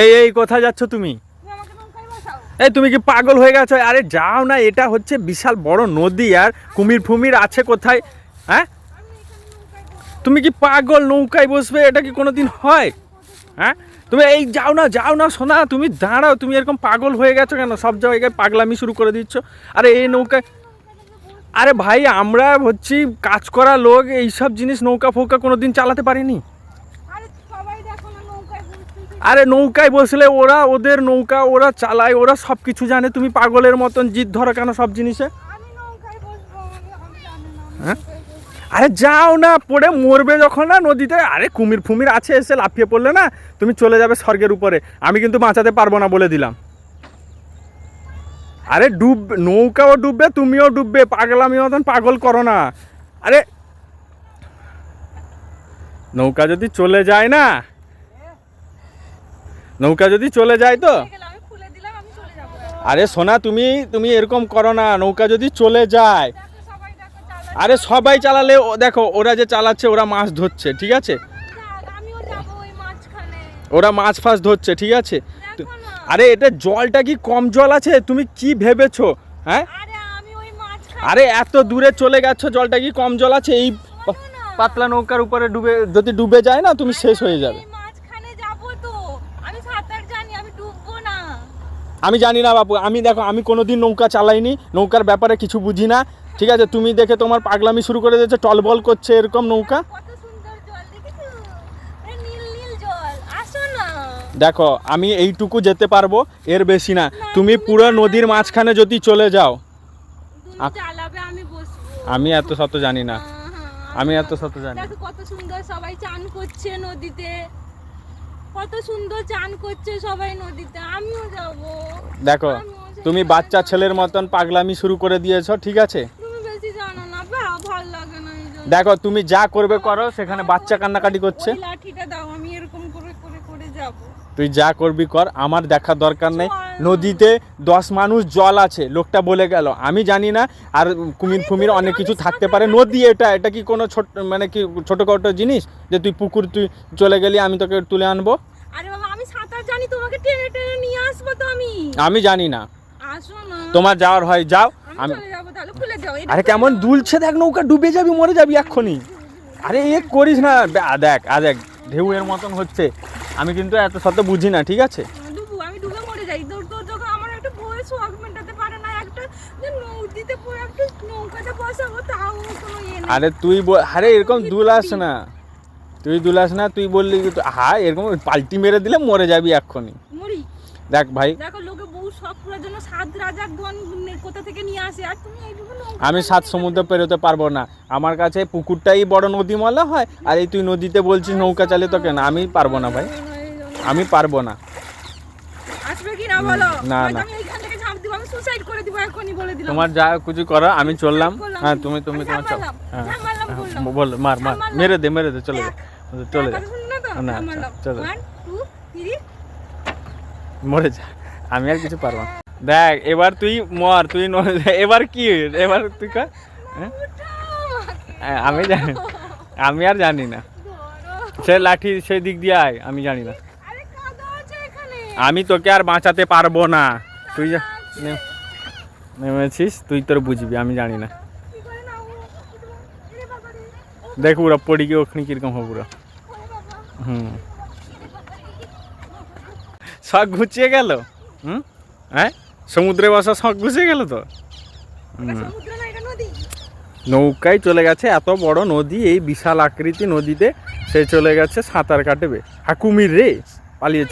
এই এই, কোথায় যাচ্ছ তুমি? এই, তুমি কি পাগল হয়ে গেছো? আরে যাও না, এটা হচ্ছে বিশাল বড় নদী আর কুমির ফুমির আছে কোথায়? হ্যাঁ? তুমি কি পাগল নৌকায় বসবে? এটা কি কোনোদিন হয়? হ্যাঁ? তুমি এই যাও না যাও না শোনা তুমি দাঁড়াও, তুমি এরকম পাগল হয়ে গেছো কেন? সব জায়গায় পাগলামি শুরু করে দিচ্ছ। আরে এই নৌকায় আরে ভাই, আমরা হচ্ছি কাজ করা লোক, এইসব জিনিস নৌকা ফৌকা কোনো দিন চালাতে পারিনি আরে সবাই দেখো না নৌকায় বসতেছে আরে নৌকায় বসলে ওরা ওদের নৌকা ওরা চালায় ওরা সব কিছু জানে। তুমি পাগলের মতন জিদ ধরো কেন সব জিনিসে? হ্যাঁ? আরে যাও না পড়ে মরবে যখন না নদীতে। আরে কুমির ফুমির আছে এসে লাফিয়ে পড়লে না তুমি চলে যাবে স্বর্গের উপরে। আমি কিন্তু বাঁচাতে পারব না বলে দিলাম। আরে ডুব নৌকাও ডুববে তুমিও ডুববে। পাগলামি মতন পাগল করো না। আরে নৌকা যদি চলে যায় না নৌকা যদি চলে যায় তো? আরে সোনা তুমি তুমি এরকম করো না নৌকা যদি চলে যায়। আরে সবাই চালালে ও- দেখো ওরা যে চালাচ্ছে ওরা মাছ ধরছে ঠিক আছে? ওরা মাছ ফাছ ধরছে ঠিক আছে? আরে এটা জলটা কি কম জল আছে? তুমি কি ভেবেছো হ্যাঁ? আরে এত দূরে চলে গেছো জলটা কি কম জল আছে? এই পাতলা নৌকার উপরে ডুবে যদি ডুবে যায় না তুমি শেষ হয়ে যাব তো আমি সাঁতার জানি আমি ডুববো না আমি জানি না বাপু আমি দেখো আমি কোনোদিন নৌকা চালাইনি নৌকার ব্যাপারে কিছু বুঝি না ঠিক আছে? তুমি দেখে তোমার পাগলামি শুরু করে দিয়েছে টলবল করছে এরকম নৌকা। দেখো আমি এইটুকু যেতে পারব এর বেশি না। তুমি পুরো নদীর মাঝখানে যদি চলে যাও আমি এত শত জানি না। হ্যাঁ, হ্যাঁ, আমি এত শত জানি। কত সুন্দর সবাই চান করছে নদীতে। কত সুন্দর চান করছে সবাই নদীতে আমিও যাব। দেখো তুমি বাচ্চা ছেলের মতন পাগলামি শুরু করে দিয়েছ ঠিক আছে? তুমি বেশি জানো না বা ভালো লাগে না এই জন্য। দেখো তুমি যা করবে করো সেখানে বাচ্চা কান্নাকাটি করছে। ওই লাঠিটা দাও আমি এরকম করে করে করে যাব। তুই যা করবি কর আমার দেখার দরকার নেই। নদীতে দশ মানুষ জল আছে লোকটা বলে গেল। আমি জানি না আর কুমির ফুমির অনেক কিছু থাকতে পারে। নদী এটা এটা কি কোনো ছোট মানে কি ছোটোখাটো জিনিস? যে তুই পুকুর তুই চলে গেলি আমি তোকে তুলে আনব? আরে বাবা আমি সাঁতার জানি তোমাকে টেনে টেনে নিয়ে আসব তো আমি। আমি জানি না। আসো না তোমার যাওয়ার হয় যাও। আমি চলে যাব তাহলে খুলে দাও আরে কেমন দুলছে দেখ নৌকা ডুবে যাবি মরে যাবি এক্ষুনি। আরে এ করিস না। দেখ আ দেখ ঢেউয়ের মতন হচ্ছে। আমি কিন্তু এত শত বুঝি না ঠিক আছে? ডুবু আমি ডুবে মরে যাই। তোর তোর যখন আমার একটা বয়স শখ মেটাতে পারে না একটা যে নদীতে পড়ে একটা নৌকাতে বসাবো তাও কোনো ইয়ে আরে তুই আরে এরকম দুল আস না। তুই দুলাস না তুই বললি হ্যাঁ এরকম পাল্টি মেরে দিলে মরে যাবি এক্ষুনি। দেখ ভাই। আমি সাত সমুদ্র পেরোতে পারব না। আমার কাছে পুকুরটাই বড় নদী মনে হয় আর এই তুই নদীতে বলছিস নৌকা চালিয়ে তো কেন? আমি পারব না ভাই। আমি পারব না। না না, তোমার যা কিছু করো আমি চললাম। হ্যাঁ তুমি তুমি তোমার চল। হ্যাঁ। হ্যাঁ, বল মার মার। মেরে দে মেরে দে চলে যা। চলে যা। না, ঝামালাম। চলো। মরে যা। আমি আর কিছু পারব না। দেখ এবার তুই মর তুই এবার কি? এবার তুই কর হ্যাঁ? হ্যাঁ, আমি জানি আমি আর জানি না। সে লাঠি সেই দিক দিয়ে আয় আমি জানি না। আমি তোকে আর বাঁচাতে পারব না। তুই নেমেছিস তুই তোর বুঝবি আমি জানি না। কি দেখ পুরো পড়ি গিয়ে ওখানে কীরকম হবে পুরো। শখ ঘুচিয়ে গেল? হুম? হ্যাঁ? সমুদ্রে বসা শখ ঘুচিয়ে গেল তো? নৌকায় চলে গেছে, এত বড় নদী, এই বিশাল আকৃতি নদীতে সে চলে গেছে সাঁতার কাটবে। হাকুমির রে, পালিয়ে